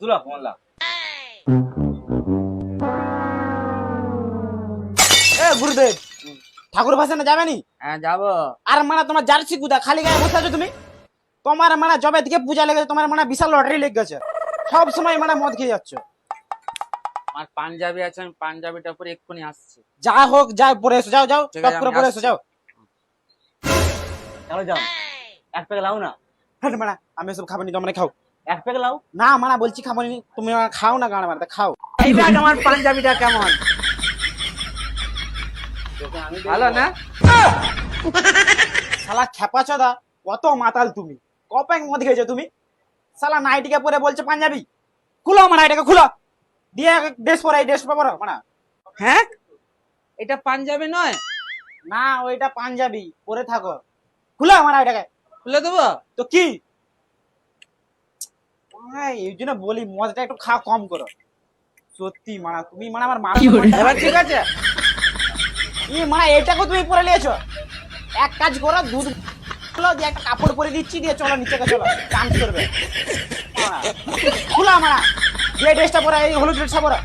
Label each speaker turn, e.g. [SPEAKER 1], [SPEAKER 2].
[SPEAKER 1] তুলা ফোন লা
[SPEAKER 2] এ গুরুদেব ঠাকুর ভাসানে যাবে নি?
[SPEAKER 1] হ্যাঁ যাব।
[SPEAKER 2] আর মানে তোমার জার্সি গুদা খালি গায়ে বসে আছো তুমি? তোমার মানে জবে থেকে পূজা লেগেছে তোমার মানে বিশাল লটারি লেগে গেছে সব সময় মানে মদ খেয়ে যাচ্ছ।
[SPEAKER 1] আমার পাঞ্জাবি আছে আমি পাঞ্জাবিটা পরে এক্ষুনি আসছি।
[SPEAKER 2] যা হোক যা পরে এসো যাও যাও টপ করে পরে। এসো যাও।
[SPEAKER 1] চলো যাও। এক প্যাক লাও না?
[SPEAKER 2] হ্যাঁ মানে আমি সব খাব নি তোমরা খাও।
[SPEAKER 1] এক প্যাক লাও।
[SPEAKER 2] না মানে বলছি খাব তুমি খাও না গান মারতে খাও।
[SPEAKER 1] এই দেখ আমার পাঞ্জাবিটা কেমন। ভালো না?
[SPEAKER 2] শালা কত মাতাল তুমি। মদ খেয়েছো তুমি। শালা নাইটিকে পরে বলছে পাঞ্জাবি। খুলো আমার নাইটিকে খুলো। দিয়ে ড্রেস পরে এই ড্রেস পরো মানে।
[SPEAKER 1] হ্যাঁ? এটা পাঞ্জাবি নয়?
[SPEAKER 2] না ওইটা পাঞ্জাবি পরে থাকো। খুলো আমার নাইটিকে।
[SPEAKER 1] খুলে দেবো?
[SPEAKER 2] তো কি? ভাই, এই জন্য বলি মদটা একটু খাওয়া কম করো। সত্যি মানা তুমি মানে আমার মা
[SPEAKER 1] এবার ঠিক আছে?
[SPEAKER 2] ই মা এটাকে তুমি পরে নিয়েছো? এক কাজ করো দুধ খুলো দিয়ে একটা কাপড় পরে দিচ্ছি দিয়ে চলো নিচে গে চলো ডান্স করবে। খুলো মারা যে ড্রেসটা পরে এই হলুদ ড্রেসটা পরে।